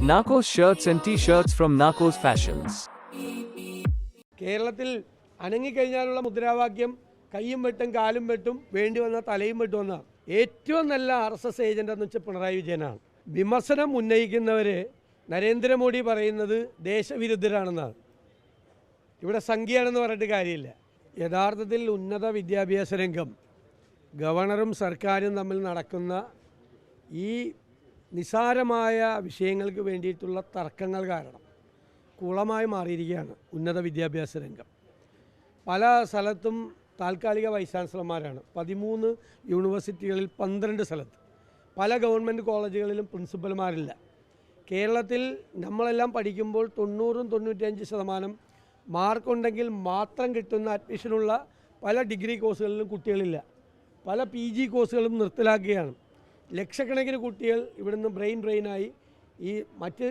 Narcos shirts and t-shirts from Narcos Fashions. കേരളത്തിൽ അനങ്ങിക്കഴിഞ്ഞാലുള്ള മുദ്രാവാക്യം കയ്യും വെട്ടും കാലും വെട്ടും വേണ്ടി വന്ന തലയും വെട്ടും എന്നാണ് ഏറ്റവും നല്ല ആർ എസ് എസ് ഏജന്റ് എന്ന് വെച്ചാൽ പിണറായി വിജയനാണ്. വിമർശനം ഉന്നയിക്കുന്നവർ നരേന്ദ്രമോദി പറയുന്നത് ദേശവിരുദ്ധരാണെന്നാണ്. ഇവിടെ സംഖ്യയാണെന്ന് പറഞ്ഞിട്ട് കാര്യമില്ല. യഥാർത്ഥത്തിൽ ഉന്നത വിദ്യാഭ്യാസ രംഗം ഗവർണറും സർക്കാരും തമ്മിൽ നടക്കുന്ന ഈ നിസാരമായ വിഷയങ്ങൾക്ക് വേണ്ടിയിട്ടുള്ള തർക്കങ്ങൾ കാരണം കുളമായി മാറിയിരിക്കുകയാണ് ഉന്നത വിദ്യാഭ്യാസ രംഗം. പല സ്ഥലത്തും താൽക്കാലിക വൈസ് ചാൻസലർമാരാണ് പതിമൂന്ന് യൂണിവേഴ്സിറ്റികളിൽ പന്ത്രണ്ട് സ്ഥലത്ത്. പല ഗവൺമെന്റ് കോളേജുകളിലും പ്രിൻസിപ്പൽമാരില്ല. കേരളത്തിൽ നമ്മളെല്ലാം പഠിക്കുമ്പോൾ തൊണ്ണൂറും തൊണ്ണൂറ്റഞ്ച് ശതമാനം മാർക്കുണ്ടെങ്കിൽ മാത്രം കിട്ടുന്ന അഡ്മിഷനുള്ള പല ഡിഗ്രി കോഴ്സുകളിലും കുട്ടികളില്ല. പല പി ജി കോഴ്സുകളും നിർത്തലാക്കുകയാണ്. ലക്ഷക്കണക്കിന് കുട്ടികൾ ഇവിടുന്ന് ബ്രെയിൻ ബ്രെയിനായി ഈ മറ്റ്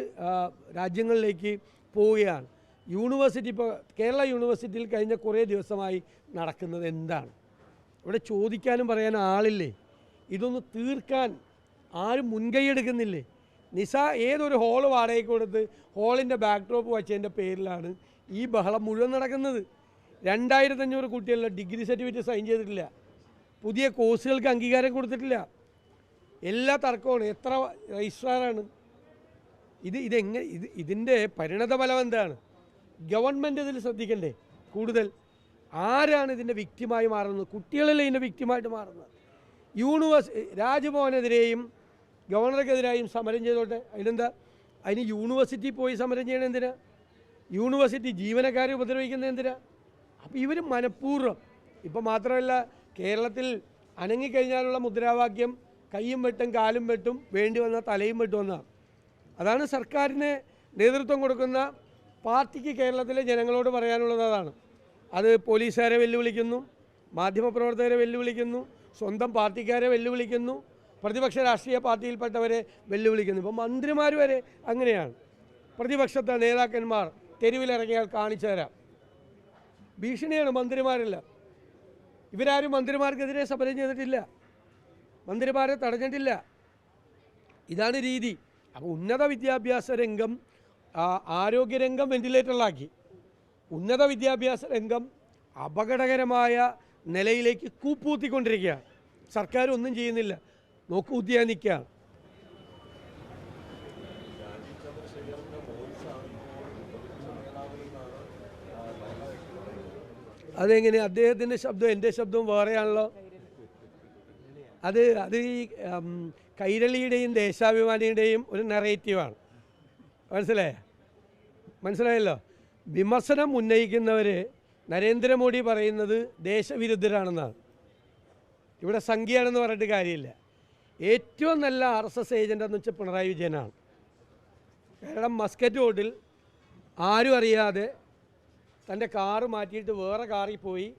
രാജ്യങ്ങളിലേക്ക് പോവുകയാണ്. യൂണിവേഴ്സിറ്റി ഇപ്പോൾ കേരള യൂണിവേഴ്സിറ്റിയിൽ കഴിഞ്ഞ കുറേ ദിവസമായി നടക്കുന്നത് എന്താണ്? ഇവിടെ ചോദിക്കാനും പറയാനും ആളില്ലേ? ഇതൊന്ന് തീർക്കാൻ ആരും മുൻകൈയെടുക്കുന്നില്ലേ? നിസ ഏതൊരു ഹോൾ വാടകയ്ക്ക് കൊടുത്ത് ഹോളിന്റെ ബാക്ക്ഡ്രോപ്പ് വച്ചതിന്റെ പേരിലാണ് ഈ ബഹളം മുഴുവൻ നടക്കുന്നത്. രണ്ടായിരത്തഞ്ഞൂറ് കുട്ടികളുടെ ഡിഗ്രി സർട്ടിഫിക്കറ്റ് സൈൻ ചെയ്തിട്ടില്ല. പുതിയ കോഴ്സുകൾക്ക് അംഗീകാരം കൊടുത്തിട്ടില്ല. എല്ലാ തർക്കമാണ് എത്ര രജിസ്ട്രാറാണ് ഇത് ഇതെങ്ങനെ ഇത് ഇതിന്റെ പരിണതഫലം എന്താണ്? ഗവൺമെന്റ് ഇതിൽ ശ്രദ്ധിക്കണ്ടേ? കൂടുതൽ. ആരാണ് ഇതിന്റെ വ്യക്തിമായി മാറുന്നത്? കുട്ടികളല്ലേ ഇതിന്റെ വ്യക്തിമായിട്ട് മാറുന്നത്. യൂണിവേഴ്സ് രാജ്ഭവനെതിരെയും ഗവർണർക്കെതിരായും സമരം ചെയ്തോട്ടെ. അതിനെന്താ അതിന് യൂണിവേഴ്സിറ്റി പോയി സമരം ചെയ്യണത് എന്തിനാ? യൂണിവേഴ്സിറ്റി ജീവനക്കാരെ ഉപദ്രവിക്കുന്നത് എന്തിനാ? അപ്പോൾ ഇവർ മനഃപൂർവം ഇപ്പം മാത്രമല്ല കേരളത്തിൽ അനങ്ങിക്കഴിഞ്ഞാലുള്ള മുദ്രാവാക്യം കൈയും വെട്ടും കാലും വെട്ടും വേണ്ടി വന്ന തലയും വെട്ടും എന്നാണ് അതാണ് സർക്കാരിന് നേതൃത്വം കൊടുക്കുന്ന പാർട്ടിക്ക് കേരളത്തിലെ ജനങ്ങളോട് പറയാനുള്ളത് അതാണ്. അത് പോലീസുകാരെ വെല്ലുവിളിക്കുന്നു മാധ്യമപ്രവർത്തകരെ വെല്ലുവിളിക്കുന്നു സ്വന്തം പാർട്ടിക്കാരെ വെല്ലുവിളിക്കുന്നു പ്രതിപക്ഷ രാഷ്ട്രീയ പാർട്ടിയിൽപ്പെട്ടവരെ വെല്ലുവിളിക്കുന്നു. ഇപ്പം മന്ത്രിമാർ വരെ അങ്ങനെയാണ്. പ്രതിപക്ഷത്തെ നേതാക്കന്മാർ തെരുവിലിറങ്ങിയാൽ കാണിച്ചു തരാം. ഭീഷണിയാണ് മന്ത്രിമാരില്ല. ഇവരാരും മന്ത്രിമാർക്കെതിരെ സമരം ചെയ്തിട്ടില്ല. മന്ത്രിമാരെ തടഞ്ഞിട്ടില്ല. ഇതാണ് രീതി. അപ്പോൾ ഉന്നത വിദ്യാഭ്യാസ രംഗം ആരോഗ്യരംഗം വെന്റിലേറ്ററിലാക്കി ഉന്നത വിദ്യാഭ്യാസ രംഗം അപകടകരമായ നിലയിലേക്ക് കൂപ്പൂത്തിക്കൊണ്ടിരിക്കുകയാണ് സർക്കാർ ഒന്നും ചെയ്യുന്നില്ല. നോക്കുകുത്തിയാ നിൽക്കുകയാണ് അതെങ്ങനെ? അദ്ദേഹത്തിന്റെ ശബ്ദം എന്റെ ശബ്ദവും വേറെയാണല്ലോ. അത് അത് ഈ കൈരളിയുടെയും ദേശാഭിമാനിയുടെയും ഒരു നെറേറ്റീവാണ് മനസ്സിലായ? മനസ്സിലായല്ലോ? വിമർശനം ഉന്നയിക്കുന്നവർ നരേന്ദ്രമോദി പറയുന്നത് ദേശവിരുദ്ധരാണെന്നാണ്. ഇവിടെ സംഖ്യയാണെന്ന് പറഞ്ഞിട്ട് കാര്യമില്ല. ഏറ്റവും നല്ല ആർ എസ് എസ് ഏജന്റ് എന്ന് വെച്ചാൽ പിണറായി വിജയനാണ്. കാരണം മസ്കറ്റ് റോഡിൽ ആരും അറിയാതെ തന്റെ കാറ് മാറ്റിയിട്ട് വേറെ കാറിൽ പോയി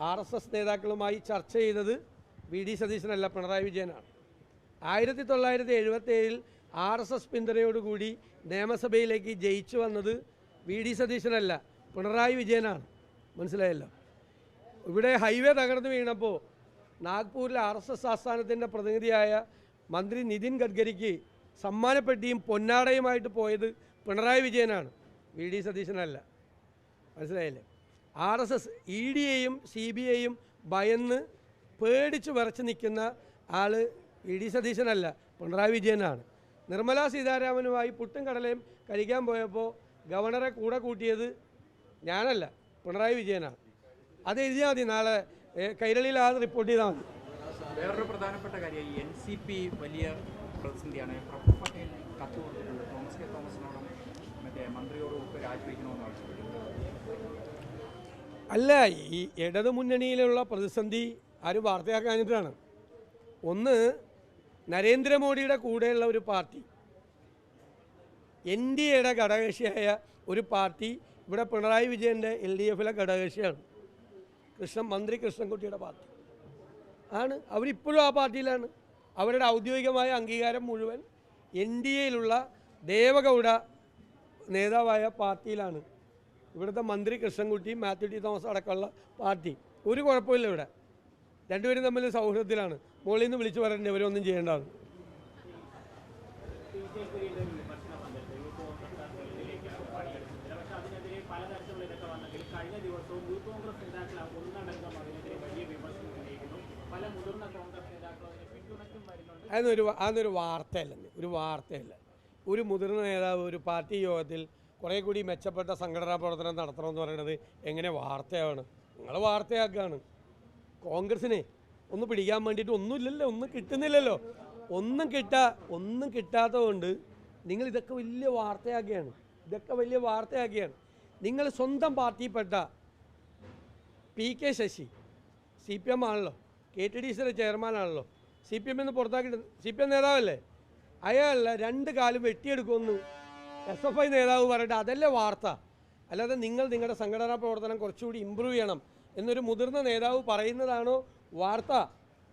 ആർ എസ് എസ് നേതാക്കളുമായി ചർച്ച ചെയ്തത് വി ഡി സതീശനല്ല പിണറായി വിജയനാണ്. ആയിരത്തി തൊള്ളായിരത്തി എഴുപത്തേഴിൽ ആർ എസ് എസ് പിന്തുണയോടുകൂടി നിയമസഭയിലേക്ക് ജയിച്ചു വന്നത് വി ഡി സതീശനല്ല പിണറായി വിജയനാണ്. മനസ്സിലായല്ലോ? ഇവിടെ ഹൈവേ തകർന്നു വീണപ്പോൾ നാഗ്പൂരിലെ ആർ എസ് എസ് ആസ്ഥാനത്തിന്റെ പ്രതിനിധിയായ മന്ത്രി നിതിൻ ഗഡ്കരിക്ക് സമ്മാനപ്പെട്ടിയും പൊന്നാടയുമായിട്ട് പോയത് പിണറായി വിജയനാണ് വി ഡി സതീശനല്ല. മനസ്സിലായില്ലേ? ആർ എസ് എസ് ഇ ഡിയെയും സി ബി ഐയും ഭയന്ന് പേടിച്ച് വിറച്ച് നിൽക്കുന്ന ആൾ ഇ ഡി സതീശനല്ല പിണറായി വിജയനാണ്. നിർമ്മല സീതാരാമനുമായി പുട്ടും കടലയും കഴിക്കാൻ പോയപ്പോൾ ഗവർണറെ കൂടെ കൂട്ടിയത് ഞാനല്ല പിണറായി വിജയനാണ്. അത് എഴുതിയാൽ മതി നാളെ കൈരളിയിൽ അത് റിപ്പോർട്ട് ചെയ്താൽ മതി. വേറൊരു പ്രധാനപ്പെട്ട കാര്യം എൻ സി പി വലിയ പ്രതിസന്ധിയാണ്. പ്രഫുൽ പട്ടേൽ കത്ത് കൊടുത്തിട്ടുണ്ട്. Thomas K. തോമസിനോടും മറ്റേ മന്ത്രിയോടും രാജിവെക്കണമെന്ന് അല്ല ഈ ഇടതു മുന്നണിയിലുള്ള പ്രതിസന്ധി ആരും വാർത്തയാക്കാഞ്ഞിട്ടാണ് ഒന്ന് നരേന്ദ്രമോദിയുടെ കൂടെയുള്ള ഒരു പാർട്ടി. എൻ ഡി എയുടെ ഘടകകക്ഷിയായ ഒരു പാർട്ടി ഇവിടെ പിണറായി വിജയന്റെ എൽ ഡി എഫിലെ ഘടകകക്ഷിയാണ്. കൃഷ്ണൻ മന്ത്രി കൃഷ്ണൻകുട്ടിയുടെ പാർട്ടി. ആണ്. അവരിപ്പോഴും ആ പാർട്ടിയിലാണ്. അവരുടെ ഔദ്യോഗികമായ അംഗീകാരം മുഴുവൻ എൻ ഡി എയിലുള്ള ദേവഗൗഡ നേതാവായ പാർട്ടിയിലാണ്. ഇവിടുത്തെ മന്ത്രി കൃഷ്ണൻകുട്ടി മാത്യു ടി തോമസ് അടക്കമുള്ള പാർട്ടി. ഒരു കുഴപ്പമില്ല ഇവിടെ. രണ്ടുപേരും തമ്മിൽ സൗഹൃദത്തിലാണ്. മുകളിൽ നിന്ന് വിളിച്ചു പറഞ്ഞിട്ട് ഇവരൊന്നും ചെയ്യേണ്ടതാണ്. അതൊരു അതൊരു വാർത്തയല്ലേ കഴിഞ്ഞ ദിവസവും കോൺഗ്രസ് വലിയ പല മുതിർന്ന കോൺഗ്രസ് അതൊന്നൊരു അതൊന്നൊരു വാർത്തയല്ലെന്ന് ഒരു വാർത്തയല്ല. ഒരു മുതിർന്ന നേതാവ് ഒരു പാർട്ടി യോഗത്തിൽ കുറേ കൂടി മെച്ചപ്പെട്ട സംഘടനാ പ്രവർത്തനം നടത്തണമെന്ന് പറയുന്നത് എങ്ങനെ വാർത്തയാണ് നിങ്ങൾ വാർത്തയാക്കുകയാണ് കോൺഗ്രസിനെ ഒന്ന് പിടിക്കാൻ വേണ്ടിയിട്ട് ഒന്നുമില്ലല്ലോ ഒന്നും കിട്ടുന്നില്ലല്ലോ. ഒന്നും കിട്ടാ ഒന്നും കിട്ടാത്തതുകൊണ്ട് നിങ്ങൾ ഇതൊക്കെ വലിയ വാർത്തയാക്കുകയാണ് ഇതൊക്കെ വലിയ വാർത്തയാക്കുകയാണ് നിങ്ങൾ സ്വന്തം പാർട്ടിയിൽപ്പെട്ട P K Sasi C P M ആണല്ലോ. കെ ടി ഡി സിയുടെ ചെയർമാനാണല്ലോ സി പി എമ്മിൽ നിന്ന് പുറത്താക്കിയിട്ട് സി പി എം നേതാവല്ലേ? അയാളല്ല രണ്ട് കാലും വെട്ടിയെടുക്കുമെന്ന് എസ് എഫ് ഐ നേതാവ് പറഞ്ഞിട്ട് അതല്ലേ വാർത്ത. അല്ലാതെ നിങ്ങൾ നിങ്ങളുടെ സംഘടനാ പ്രവർത്തനം കുറച്ചുകൂടി ഇമ്പ്രൂവ് ചെയ്യണം. എന്നൊരു മുതിർന്ന നേതാവ് പറയുന്നതാണോ വാർത്ത.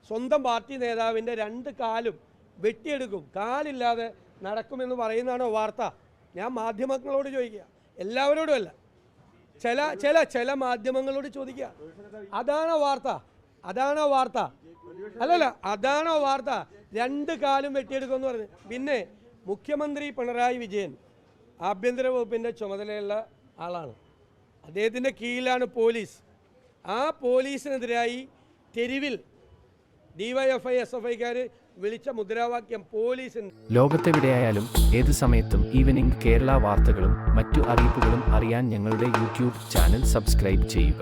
സ്വന്തം പാർട്ടി നേതാവിന്റെ രണ്ട് കാലും വെട്ടിയെടുക്കും. കാലില്ലാതെ നടക്കുമെന്ന് പറയുന്നതാണോ വാർത്ത. ഞാൻ മാധ്യമങ്ങളോട് ചോദിക്കുക. എല്ലാവരോടും അല്ല. ചില ചില ചില മാധ്യമങ്ങളോട് ചോദിക്കുക. അതാണോ വാർത്ത. അതാണോ വാർത്ത. അല്ലല്ല അതാണോ വാർത്ത. രണ്ട് കാലും വെട്ടിയെടുക്കുമെന്ന് പറഞ്ഞു പിന്നെ മുഖ്യമന്ത്രി പിണറായി വിജയൻ ആഭ്യന്തര വകുപ്പിന്റെ ചുമതലയുള്ള ആളാണ്. അദ്ദേഹത്തിന്റെ കീഴിലാണ് പോലീസ്. ആ പോലീസിനെതിരായി തെരുവിൽ ഡിവൈഎഫ്ഐ എസ് എഫ് ഐക്കാർ വിളിച്ച മുദ്രാവാക്യം പോലീസിന് ലോകത്തെവിടെയായാലും ഏത് സമയത്തും ഈവനിംഗ് കേരള വാർത്തകളും മറ്റു അറിയിപ്പുകളും അറിയാൻ ഞങ്ങളുടെ യൂട്യൂബ് ചാനൽ സബ്സ്ക്രൈബ് ചെയ്യുക.